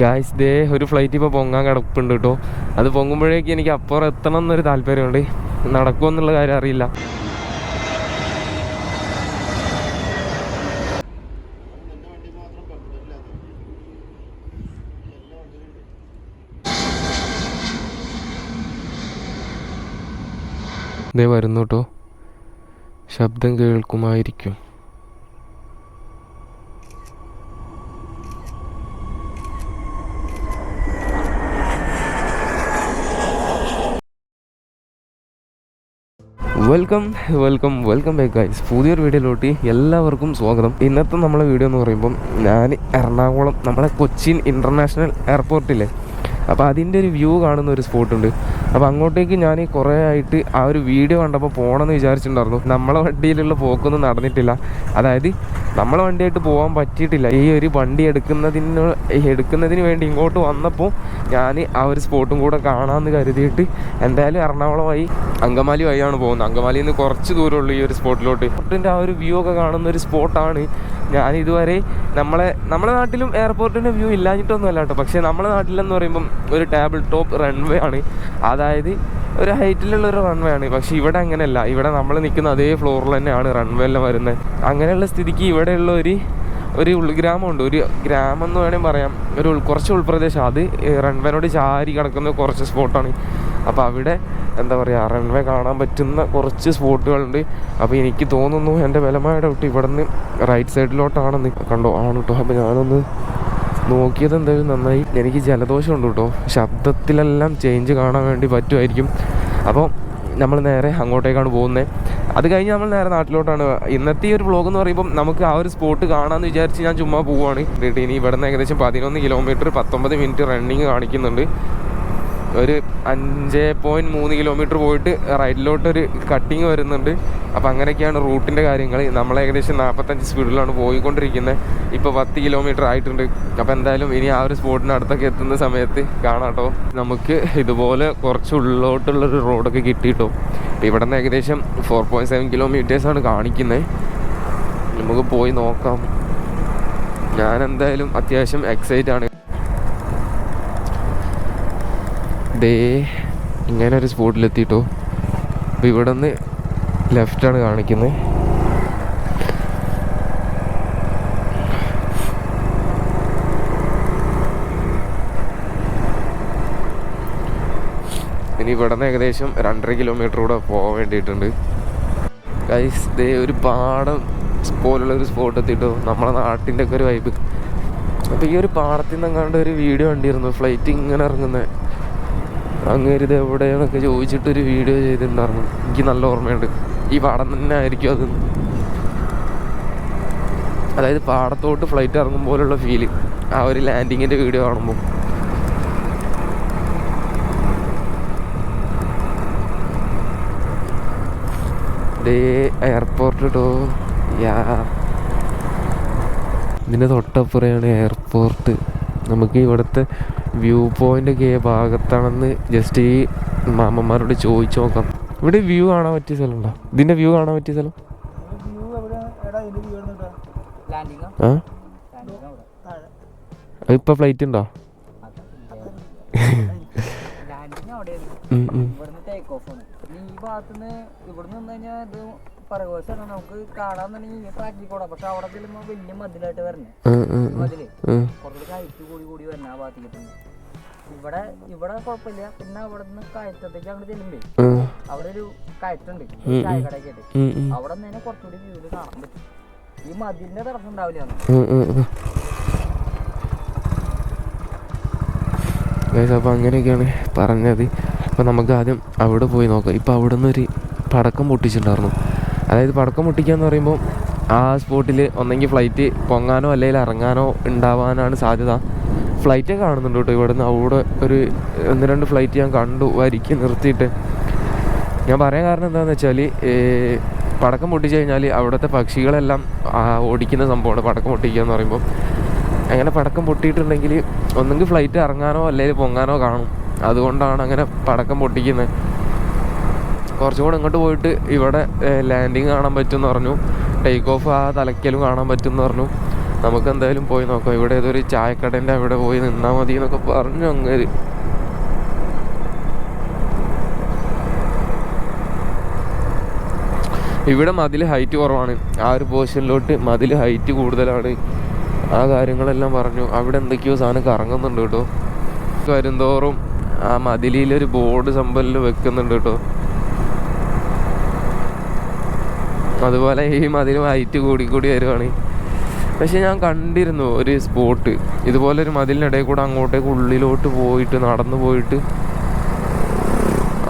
Guys ദേ ഒരു flight ഇപ്പോൾ പൊങ്ങാൻ കിടപ്പുണ്ട് കേട്ടോ അത് പൊങ്ങുമ്പോഴേക്ക് എനിക്ക് അപ്പുറം എത്തണം എന്നൊരു താല്പര്യമുണ്ട്. നടക്കുമോ എന്നുള്ള കാര്യം അറിയില്ല. ദേ വരുന്നു കേട്ടോ ശബ്ദം കേൾക്കുമായിരിക്കും. Welcome welcome welcome back guys പുതിയൊരു വീഡിയോയിലോട്ട് എല്ലാവർക്കും സ്വാഗതം. ഇന്നത്തെ നമ്മളെ വീഡിയോ എന്ന് പറയുമ്പം ഞാൻ എറണാകുളം നമ്മളെ കൊച്ചിൻ ഇന്റർനാഷണൽ എയർപോർട്ടില്ലേ അപ്പോൾ അതിന്റെ ഒരു വ്യൂ കാണുന്ന ഒരു സ്പോട്ട് ഉണ്ട്. അപ്പോൾ അങ്ങോട്ടേക്ക് ഞാൻ ഈ കുറേ ആയിട്ട് ആ ഒരു വീഡിയോ കണ്ടപ്പോൾ പോകണമെന്ന് വിചാരിച്ചിട്ടുണ്ടായിരുന്നു. നമ്മളെ വണ്ടിയിലുള്ള പോക്കൊന്നും നടന്നിട്ടില്ല. അതായത് നമ്മളെ വണ്ടിയായിട്ട് പോകാൻ പറ്റിയിട്ടില്ല. ഈ ഒരു വണ്ടി എടുക്കുന്നതിന് എടുക്കുന്നതിന് വേണ്ടി ഇങ്ങോട്ട് വന്നപ്പോൾ ഞാൻ ആ ഒരു സ്പോട്ടും കൂടെ കാണാമെന്ന് കരുതിയിട്ട് എന്തായാലും എറണാകുളം വഴി അങ്കമാലി വഴിയാണ് പോകുന്നത്. അങ്കമാലിന്ന് കുറച്ച് ദൂരമുള്ളൂ ഈ ഒരു സ്പോട്ടിലോട്ട്. സ്പോട്ടിന്റെ ആ ഒരു വ്യൂ ഒക്കെ കാണുന്ന ഒരു സ്പോട്ടാണ് ഞാൻ ഇതുവരെ നമ്മളെ നമ്മുടെ നാട്ടിലും എയർപോർട്ടിന്റെ വ്യൂ ഇല്ലാഞ്ഞിട്ടൊന്നും അല്ല കേട്ടോ പക്ഷേ നമ്മുടെ നാട്ടിലെന്ന് പറയുമ്പം ഒരു ടേബിൾ ടോപ്പ് റൺവേ ആണ്. അതായത് ഒരു ഹൈറ്റിലുള്ള ഒരു റൺവേ ആണ്. പക്ഷേ ഇവിടെ അങ്ങനെയല്ല. ഇവിടെ നമ്മൾ നിൽക്കുന്ന അതേ ഫ്ലോറിൽ തന്നെയാണ് റൺവേ എല്ലാം വരുന്നത്. അങ്ങനെയുള്ള സ്ഥിതിക്ക് ഇവിടെയുള്ള ഒരു ഒരു ഉൾഗ്രാമമുണ്ട് ഒരു ഗ്രാമം എന്ന് വേണമെങ്കിൽ പറയാം. ഒരു ഉൾ കുറച്ച് ഉൾപ്രദേശം. അത് റൺവേനോട് ചാരി കിടക്കുന്ന കുറച്ച് സ്പോട്ടാണ്. അപ്പോൾ അവിടെ എന്താ പറയുക റൺവേ കാണാൻ പറ്റുന്ന കുറച്ച് സ്പോട്ടുകളുണ്ട്. അപ്പോൾ എനിക്ക് തോന്നുന്നു എന്റെ ബലമായ ഡൗട്ട് ഇവിടെ നിന്ന് റൈറ്റ് സൈഡിലോട്ടാണെന്ന് കണ്ടോ? ആണ് കേട്ടോ അപ്പോൾ ഞാനൊന്ന് നോക്കിയത് എന്തായാലും നന്നായി. എനിക്ക് ജലദോഷം ഉണ്ട് കേട്ടോ ശബ്ദത്തിലെല്ലാം ചേഞ്ച് കാണാൻ വേണ്ടി പറ്റുമായിരിക്കും. അപ്പോൾ നമ്മൾ നേരെ അങ്ങോട്ടേക്കാണ് പോകുന്നത് അത് കഴിഞ്ഞ് നമ്മൾ നേരെ നാട്ടിലോട്ടാണ്. ഇന്നത്തെ ഈ ഒരു വ്ളോഗ് എന്ന് പറയുമ്പോൾ നമുക്ക് ആ ഒരു സ്പോട്ട് കാണാമെന്ന് വിചാരിച്ച് ഞാൻ ചുമ്മാ പോവുകയാണ് ഇനി ഇവിടെ നിന്ന് ഏകദേശം പതിനൊന്ന് കിലോമീറ്റർ പത്തൊമ്പത് മിനിറ്റ് റണ്ണിങ് കാണിക്കുന്നുണ്ട്. ഒരു അഞ്ച് പോയിന്റ് മൂന്ന് കിലോമീറ്റർ പോയിട്ട് റൈറ്റിലോട്ട് ഒരു കട്ടിങ് വരുന്നുണ്ട്. അപ്പോൾ അങ്ങനെയൊക്കെയാണ് റൂട്ടിന്റെ കാര്യങ്ങൾ. നമ്മൾ ഏകദേശം നാൽപ്പത്തഞ്ച് സ്പീഡിലാണ് പോയിക്കൊണ്ടിരിക്കുന്നത് ഇപ്പോൾ പത്ത് കിലോമീറ്റർ ആയിട്ടുണ്ട്. അപ്പോൾ എന്തായാലും ഇനി ആ ഒരു സ്പോട്ടിന് അടുത്തൊക്കെ എത്തുന്ന സമയത്ത് കാണാട്ടോ നമുക്ക് ഇതുപോലെ കുറച്ച് ഉള്ളിലോട്ടുള്ളൊരു റോഡൊക്കെ കിട്ടിയിട്ടോ ഇവിടെ നിന്ന് ഏകദേശം ഫോർ പോയിന്റ് സെവൻ കിലോമീറ്റേഴ്സാണ് കാണിക്കുന്നത് നമുക്ക് പോയി നോക്കാം. ഞാൻ എന്തായാലും അത്യാവശ്യം എക്സൈറ്റ് ആണ്. ദേ ഇങ്ങനെ ഒരു സ്പോട്ടിലെത്തിയിട്ടോ അപ്പോൾ ഇവിടെ നിന്ന് ലെഫ്റ്റാണ് കാണിക്കുന്നത് ഇനി ഇവിടെ നിന്ന് ഏകദേശം രണ്ടര കിലോമീറ്റർ കൂടെ പോകാൻ വേണ്ടിയിട്ടുണ്ട്. ഗൈസ് ദേ ഒരു പാടം പോലുള്ള ഒരു സ്പോട്ട് എത്തിയിട്ടോ നമ്മളെ നാട്ടിന്റെ ഒക്കെ ഒരു വൈബ് അപ്പോൾ ഈ ഒരു പാടത്തിൽ നിന്ന് എങ്ങാണ്ട് ഒരു വീഡിയോ കണ്ടിരുന്നു ഫ്ലൈറ്റ് ഇങ്ങനെ ഇറങ്ങുന്നത് അങ്ങേര് ഇത് എവിടെയാണെന്നൊക്കെ ചോദിച്ചിട്ടൊരു വീഡിയോ ചെയ്തിട്ടുണ്ടായിരുന്നു. എനിക്ക് നല്ല ഓർമ്മയുണ്ട്. ഈ പാടം തന്നെ ആയിരിക്കും അത്. അതായത് പാടത്തോട്ട് ഫ്ലൈറ്റ് ഇറങ്ങും പോലുള്ള ഫീൽ ആ ഒരു ലാൻഡിങ്ങിന്റെ വീഡിയോ കാണുമ്പോൾ എയർപോർട്ട് ടോ യാ. ഇതിന്റെ തൊട്ടപ്പുറയാണ് എയർപോർട്ട് നമുക്ക് ഇവിടുത്തെ വ്യൂ പോയിന്റ് ഒക്കെ ഭാഗത്താണെന്ന് ജസ്റ്റ് ഈ മാമന്മാരോട് ചോദിച്ചു നോക്കാം. ഇവിടെ വ്യൂ കാണാൻ പറ്റിയ സ്ഥലമുണ്ടോ? ഇതിന്റെ വ്യൂ കാണാൻ പറ്റിയ സ്ഥലം? ആ? ഇപ്പൊ ഫ്ലൈറ്റ് ഉണ്ടോ. ഇവിടുന്ന് ടേക്ക് ഓഫ് ആണ്. ഈ ഭാഗത്തുനിന്ന് ഇവിടുന്ന് നിന്ന് കഴിഞ്ഞാൽ പറകോശാണ് നമുക്ക് കാണാന്നുണ്ടെങ്കിൽ ഇങ്ങോട്ട് ആക്കിക്കോടാം പക്ഷെ അവിടെ ചെല്ലുമ്പോ വലിയ മതിലായിട്ട് വരണേ. മതിൽ. ഉം. കയറ്റ് കൂടി കൂടി വരണ ആ ഭാഗത്തേക്ക് ഇവിടെ ഇവിടെ കുഴപ്പമില്ല. പിന്നെ അവിടെ നിന്ന് കയറ്റത്തേക്ക് അങ്ങോട്ട് ചെല്ലുമ്പേ അവിടെ ഒരു കയറ്റുണ്ട്. അവിടെ നിന്ന് തന്നെ കുറച്ചുകൂടി വീട് കാണാൻ പറ്റും. ഈ മതിലിന്റെ തടസ്സം ഉണ്ടാവില്ല. അപ്പോൾ അങ്ങനെയൊക്കെയാണ് പറഞ്ഞത്. അപ്പോൾ നമുക്ക് ആദ്യം അവിടെ പോയി നോക്കാം. ഇപ്പോൾ അവിടെ നിന്ന് ഒരു പടക്കം പൊട്ടിച്ചിട്ടുണ്ടായിരുന്നു. അതായത് പടക്കം പൊട്ടിക്കുക എന്ന് പറയുമ്പോൾ ആ സ്പോട്ടിൽ ഒന്നെങ്കിൽ ഫ്ലൈറ്റ് പൊങ്ങാനോ അല്ലെങ്കിൽ ഇറങ്ങാനോ ഉണ്ടാവാനാണ് സാധ്യത. ഫ്ലൈറ്റ് കാണുന്നുണ്ട് കേട്ടോ ഇവിടെ നിന്ന് അവിടെ ഒരു ഒന്ന് രണ്ട് ഫ്ലൈറ്റ് ഞാൻ കണ്ടു. വരിക്ക് നിർത്തിയിട്ട്. ഞാൻ പറയാൻ കാരണം എന്താണെന്ന് വെച്ചാൽ പടക്കം പൊട്ടിച്ചു കഴിഞ്ഞാൽ അവിടുത്തെ പക്ഷികളെല്ലാം ഓടിക്കുന്ന സംഭവമാണ് പടക്കം പൊട്ടിക്കുക എന്ന് പറയുമ്പോൾ അങ്ങനെ പടക്കം പൊട്ടിയിട്ടുണ്ടെങ്കിൽ ഒന്നെങ്കിൽ ഫ്ലൈറ്റ് ഇറങ്ങാനോ അല്ലെങ്കിൽ പൊങ്ങാനോ കാണും. അതുകൊണ്ടാണ് അങ്ങനെ പടക്കം പൊട്ടിക്കുന്നത്. കുറച്ചും കൂടെ ഇങ്ങോട്ട് പോയിട്ട് ഇവിടെ ലാൻഡിങ് കാണാൻ പറ്റുമെന്ന് പറഞ്ഞു. ടേക്ക് ഓഫ് ആ തലയ്ക്കലും കാണാൻ പറ്റുമെന്ന് പറഞ്ഞു. നമുക്ക് എന്തായാലും പോയി നോക്കാം. ഇവിടെ ഏതൊരു ചായക്കടേന്റെ അവിടെ പോയി നിന്നാൽ മതി എന്നൊക്കെ പറഞ്ഞു അങ്ങേര്. ഇവിടെ മതിൽ ഹൈറ്റ് കുറവാണ്. ആ ഒരു പോർഷനിലോട്ട് മതിൽ ഹൈറ്റ് കൂടുതലാണ്. ആ കാര്യങ്ങളെല്ലാം പറഞ്ഞു. അവിടെ എന്തൊക്കെയോ സാധനം കറങ്ങുന്നുണ്ട് കേട്ടോ. വരുന്തോറും ആ മതിലിലൊരു ബോർഡ് സംഭവം വെക്കുന്നുണ്ട് കേട്ടോ. അതുപോലെ ഈ മതിൽ വൈറ്റ് കൂടി കൂടി വരുവാണ്. പക്ഷെ ഞാൻ കണ്ടിരുന്നു ഒരു സ്പോട്ട് ഇതുപോലെ ഒരു മതിലിനിടയിൽ കൂടെ അങ്ങോട്ടേക്ക് ഉള്ളിലോട്ട് പോയിട്ട് നടന്നു പോയിട്ട്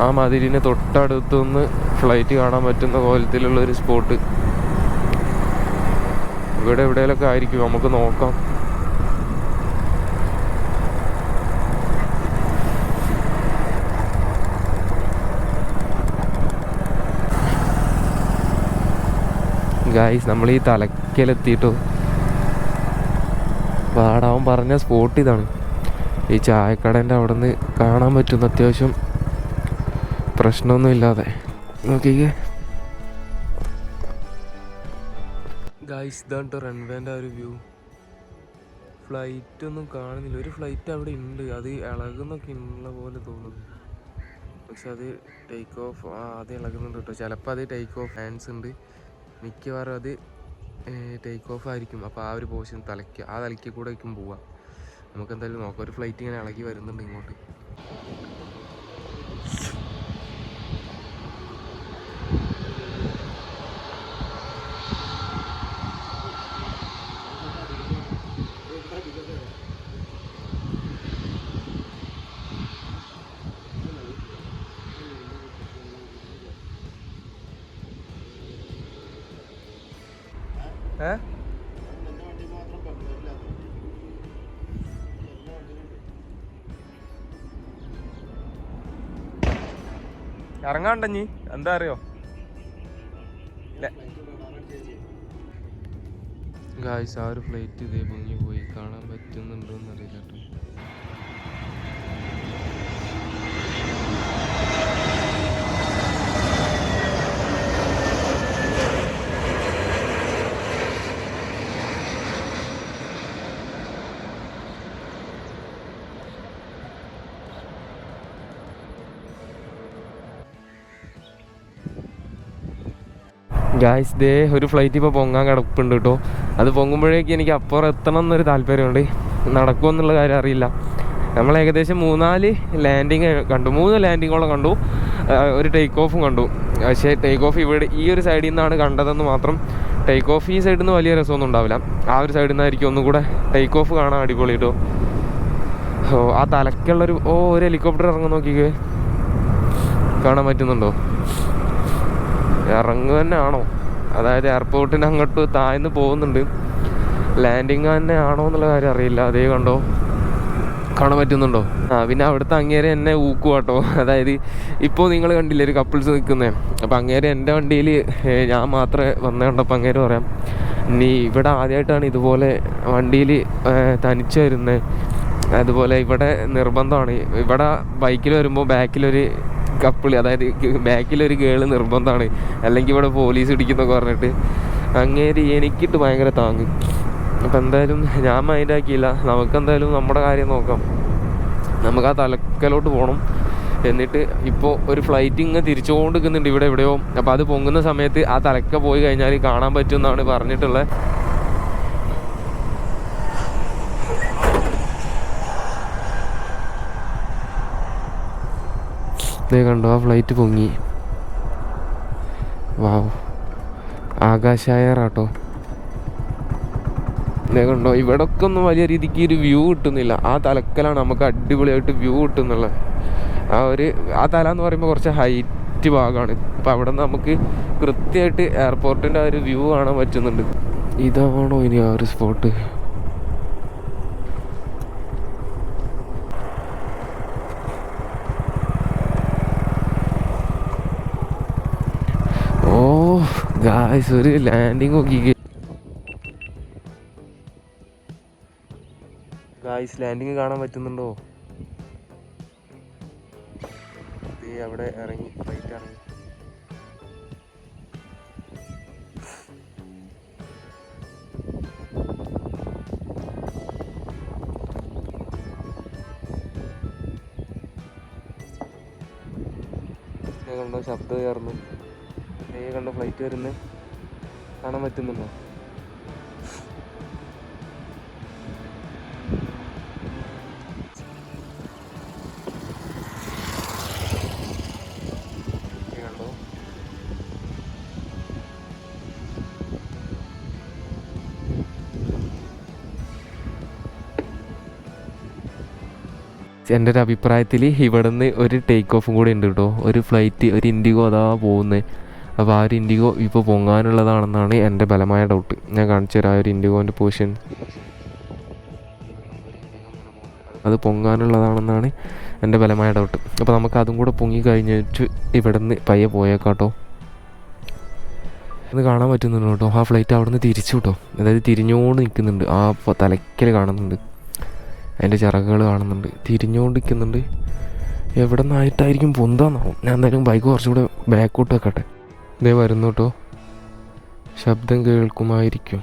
ആ മതിലിന് തൊട്ടടുത്തുനിന്ന് ഫ്ലൈറ്റ് കാണാൻ പറ്റുന്ന കോലത്തിലുള്ള ഒരു സ്പോട്ട് ഇവിടെ എവിടെയെങ്കിലൊക്കെ ആയിരിക്കും? നമുക്ക് നോക്കാം. ഗായ്സ് നമ്മൾ ഈ തലക്കലെത്തിയിട്ടോ വാടാവൻ പറഞ്ഞ സ്പോട്ട് ഇതാണ്. ഈ ചായക്കടേന്റെ അവിടെ നിന്ന് കാണാൻ പറ്റുന്ന അത്യാവശ്യം പ്രശ്നമൊന്നും ഇല്ലാതെ നോക്കിക്കേ. ഗായ്സ് ഇതാണ് റൺവേന്റെ ഒരു വ്യൂ ഫ്ലൈറ്റ് ഒന്നും കാണുന്നില്ല. ഒരു ഫ്ലൈറ്റ് അവിടെ ഉണ്ട് അത് ഇളകുന്നൊക്കെ ഉള്ള പോലെ തോന്നുന്നു. പക്ഷെ അത് ടേക്ക് ഓഫ് ആ അത് ഇളകുന്നുണ്ട് കേട്ടോ ചിലപ്പോൾ അത് ടേക്ക് ഓഫ് ഹാൻഡ്സ് ഉണ്ട് മിക്കവാറും അത് ടേക്ക് ഓഫ് ആയിരിക്കും. അപ്പോൾ ആ ഒരു പോർഷൻ തലയ്ക്ക് ആ തലയ്ക്ക് കൂടെ ആയിരിക്കും പോവുക. നമുക്ക് എന്തായാലും നോക്കാം. ഒരു ഫ്ലൈറ്റ് ഇങ്ങനെ ഇളകി വരുന്നുണ്ട് ഇങ്ങോട്ട്. ഇറങ്ങാണ്ടഞ്ഞി. എന്താ അറിയോ? ഗായ്സ് ആ ഒരു ഫ്ലൈറ്റ് ഇതേ പൊങ്ങി പോയി. കാണാൻ പറ്റുന്നുണ്ടോ എന്നറിയില്ല കേട്ടോ. ഗായ്സ് ദേ ഒരു ഫ്ലൈറ്റ് ഇപ്പോൾ പൊങ്ങാൻ കിടപ്പുണ്ട് കേട്ടോ അത് പൊങ്ങുമ്പോഴേക്ക് എനിക്ക് അപ്പുറം എത്തണം എന്നൊരു താല്പര്യമുണ്ട് നടക്കുമോ എന്നുള്ള കാര്യം അറിയില്ല. നമ്മൾ ഏകദേശം മൂന്നാൽ ലാൻഡിങ് കണ്ടു. മൂന്ന് ലാൻഡിങ്ങോളം കണ്ടു. ഒരു ടേക്ക് ഓഫും കണ്ടു. പക്ഷേ ടേക്ക് ഓഫ് ഇവിടെ ഈ ഒരു സൈഡിൽ നിന്നാണ് കണ്ടതെന്ന് മാത്രം ടേക്ക് ഓഫ് ഈ സൈഡിൽ നിന്ന് വലിയ രസമൊന്നും ഉണ്ടാവില്ല. ആ ഒരു സൈഡിൽ നിന്നായിരിക്കും ഒന്നും കൂടെ ടേക്ക് ഓഫ് കാണാൻ അടിപൊളി കേട്ടോ ഓ ആ തലക്കുള്ളൊരു ഓ ഒരു ഹെലികോപ്റ്റർ ഇറങ്ങുന്ന നോക്കിക്കേ. കാണാൻ പറ്റുന്നുണ്ടോ? ഇറങ്ങുക തന്നെ ആണോ അതായത് എയർപോർട്ടിന് അങ്ങോട്ട് താഴ്ന്ന് പോകുന്നുണ്ട്. ലാൻഡിങ് തന്നെ ആണോ എന്നുള്ള കാര്യം അറിയില്ല. അതേ കണ്ടോ? കാണാൻ പറ്റുന്നുണ്ടോ? ആ പിന്നെ അവിടുത്തെ അങ്ങേരെ എന്നെ ഊക്കുവാട്ടോ അതായത് ഇപ്പോൾ നിങ്ങൾ കണ്ടില്ലേ ഒരു കപ്പിൾസ് നിൽക്കുന്നത് അപ്പം അങ്ങേരെ എന്റെ വണ്ടിയിൽ ഞാൻ മാത്രമേ വന്ന കണ്ടപ്പോൾ അങ്ങേര് പറയാം നീ ഇവിടെ ആദ്യമായിട്ടാണ് ഇതുപോലെ വണ്ടിയിൽ തനിച്ച് വരുന്നത് അതുപോലെ ഇവിടെ നിർബന്ധമാണ്. ഇവിടെ ബൈക്കിൽ വരുമ്പോൾ ബാക്കിലൊരു കപ്പിൾ അതായത് ബാക്കിലൊരു ഗേൾ നിർബന്ധമാണ്. അല്ലെങ്കിൽ ഇവിടെ പോലീസ് ഇടിക്കുന്നൊക്കെ പറഞ്ഞിട്ട്. അങ്ങേര് എനിക്കിട്ട് ഭയങ്കര താങ്ങും. അപ്പം എന്തായാലും ഞാൻ മൈൻഡാക്കിയില്ല നമുക്ക് എന്തായാലും നമ്മുടെ കാര്യം നോക്കാം. നമുക്ക് ആ തലക്കലോട്ട് പോകണം എന്നിട്ട് ഇപ്പോൾ ഒരു ഫ്ലൈറ്റ് ഇങ്ങനെ തിരിച്ചുകൊണ്ട് നിൽക്കുന്നുണ്ട് ഇവിടെ എവിടെയോ. അപ്പോൾ അത് പൊങ്ങുന്ന സമയത്ത് ആ തലക്ക പോയി കഴിഞ്ഞാൽ കാണാൻ പറ്റും എന്നാണ് പറഞ്ഞിട്ടുള്ളത് ദേ കണ്ടോ. ആ ഫ്ലൈറ്റ് പൊങ്ങി. വാവ് ആകാശായറാട്ടോ. ദേ കണ്ടോ ഇവിടൊക്കെ ഒന്നും വലിയ രീതിക്ക് ഒരു വ്യൂ കിട്ടുന്നില്ല. ആ തലക്കലാണ് നമുക്ക് അടിപൊളിയായിട്ട് വ്യൂ കിട്ടുന്നുള്ളത്. ആ ഒരു ആ തല എന്ന് പറയുമ്പോൾ കുറച്ച് ഹൈറ്റ് ഭാഗമാണ്. അപ്പം അവിടെ നമുക്ക് കൃത്യമായിട്ട് എയർപോർട്ടിന്റെ ആ ഒരു വ്യൂ കാണാൻ പറ്റുന്നുണ്ട്. ഇതാണോ ഇനി ആ ഒരു സ്പോട്ട് ഗായ്സ് ഒരു ലാൻഡിങ് നോക്കിക്കേ ഗായ്സ് ലാൻഡിങ് കാണാൻ പറ്റുന്നുണ്ടോ? അവിടെ ഇറങ്ങി റൈറ്റ് ഇറങ്ങി. കണ്ടോ ശബ്ദം കയറുന്നു കണ്ടോ ഫ്ലൈറ്റ് വരുന്നത് കാണാൻ പറ്റുന്നുണ്ടോ? എന്റെ ഒരു അഭിപ്രായത്തിൽ ഇവിടുന്ന് ഒരു ടേക്ക് ഓഫും കൂടി ഉണ്ട് കേട്ടോ ഒരു ഫ്ലൈറ്റ് ഒരു ഇൻഡിഗോ അതാ പോകുന്നത് അപ്പോൾ ആ ഒരു ഇൻഡിഗോ ഇപ്പോൾ പൊങ്ങാനുള്ളതാണെന്നാണ് എന്റെ ബലമായ ഡൗട്ട് ഞാൻ കാണിച്ചു തരാം ആ ഒരു ഇൻഡിഗോന്റെ പൊസിഷൻ അത് പൊങ്ങാനുള്ളതാണെന്നാണ് എന്റെ ബലമായ ഡൗട്ട് അപ്പോൾ നമുക്ക് അതും കൂടെ പൊങ്ങി കഴിഞ്ഞിട്ട് നിന്ന് പയ്യെ പോയേക്കാട്ടോ. ഇത് കാണാൻ പറ്റുന്നുണ്ട് കേട്ടോ. ആ ഫ്ലൈറ്റ് അവിടെ നിന്ന് തിരിച്ചു കേട്ടോ. അതായത് തിരിഞ്ഞുകൊണ്ട് നിൽക്കുന്നുണ്ട്. ആ തലയ്ക്കൽ കാണുന്നുണ്ട്. അതിന്റെ ചിറകുകൾ കാണുന്നുണ്ട്. തിരിഞ്ഞുകൊണ്ട് നിൽക്കുന്നുണ്ട്. എവിടെ നിന്നായിട്ടായിരിക്കും പൊന്താന്നാവും? ഞാൻ എന്തായാലും ബൈക്ക് കുറച്ചുകൂടെ ബാക്കോട്ട് വെക്കട്ടെ ഇതേ വരുന്നു കേട്ടോ ശബ്ദം കേൾക്കുമായിരിക്കും.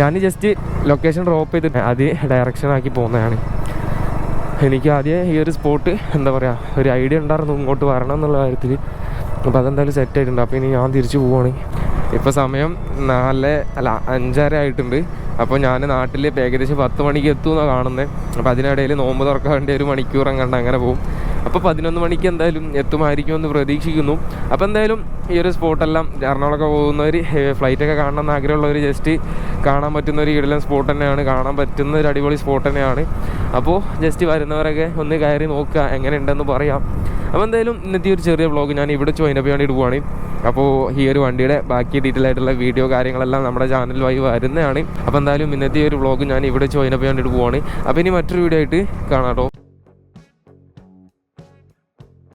ഞാൻ ജസ്റ്റ് ലൊക്കേഷൻ ഡ്രോപ്പ് ചെയ്തിട്ട് അത് ഡയറക്ഷൻ ആക്കി പോകുന്നതാണ്. എനിക്ക് ആദ്യം ഈ ഒരു സ്പോട്ട് എന്താ പറയുക ഒരു ഐഡിയ ഉണ്ടായിരുന്നു ഇങ്ങോട്ട് വരണം എന്നുള്ള കാര്യത്തിൽ അപ്പോൾ അതെന്തായാലും സെറ്റ് ആയിട്ടുണ്ട്. അപ്പോൾ ഇനി ഞാൻ തിരിച്ചു പോവുകയാണ് ഇപ്പോൾ സമയം നാല് അല്ല അഞ്ചര ആയിട്ടുണ്ട്. അപ്പോൾ ഞാൻ നാട്ടിൽ ഏകദേശം പത്ത് മണിക്ക് എത്തുമെന്നാണ് കാണുന്നത് അപ്പോൾ അതിനിടയിൽ നോമ്പ് തുറക്കാൻ വേണ്ടി ഒരു മണിക്കൂർ അങ്ങോട്ട് അങ്ങനെ പോകും അപ്പോൾ പതിനൊന്ന് മണിക്ക് എന്തായാലും എത്തുമായിരിക്കുമെന്ന് പ്രതീക്ഷിക്കുന്നു. അപ്പോൾ എന്തായാലും ഈ ഒരു സ്പോട്ടെല്ലാം എറണാകുളമൊക്കെ പോകുന്നവർ ഫ്ലൈറ്റൊക്കെ കാണണമെന്ന് ആഗ്രഹമുള്ളവർ ജസ്റ്റ് കാണാൻ പറ്റുന്ന ഒരു ഇടലം സ്പോട്ട് തന്നെയാണ്. കാണാൻ പറ്റുന്ന ഒരു അടിപൊളി സ്പോട്ട് തന്നെയാണ്. അപ്പോൾ ജസ്റ്റ് വരുന്നവരൊക്കെ ഒന്ന് കയറി നോക്കുക എങ്ങനെയുണ്ടെന്ന് പറയാം. അപ്പോൾ എന്തായാലും ഇന്നത്തെ ഒരു ചെറിയ വ്ളോഗ് ഞാൻ ഇവിടെ ചോയിനപ്പ് വേണ്ടിയിട്ട് ഇടുവാണ് അപ്പോൾ ഈ ഒരു വണ്ടിയുടെ ബാക്കി ഡീറ്റെയിൽ ആയിട്ടുള്ള വീഡിയോ കാര്യങ്ങളെല്ലാം നമ്മുടെ ചാനൽ വഴി വരുന്നതാണ്. അപ്പോൾ എന്തായാലും ഇന്നത്തെ ഒരു വ്ളോഗ് ഞാൻ ഇവിടെ ചോയിനപ്പ് വേണ്ടിയിട്ട് ഇടുവാണ് അപ്പോൾ ഇനി മറ്റൊരു വീഡിയോ ആയിട്ട് കാണാം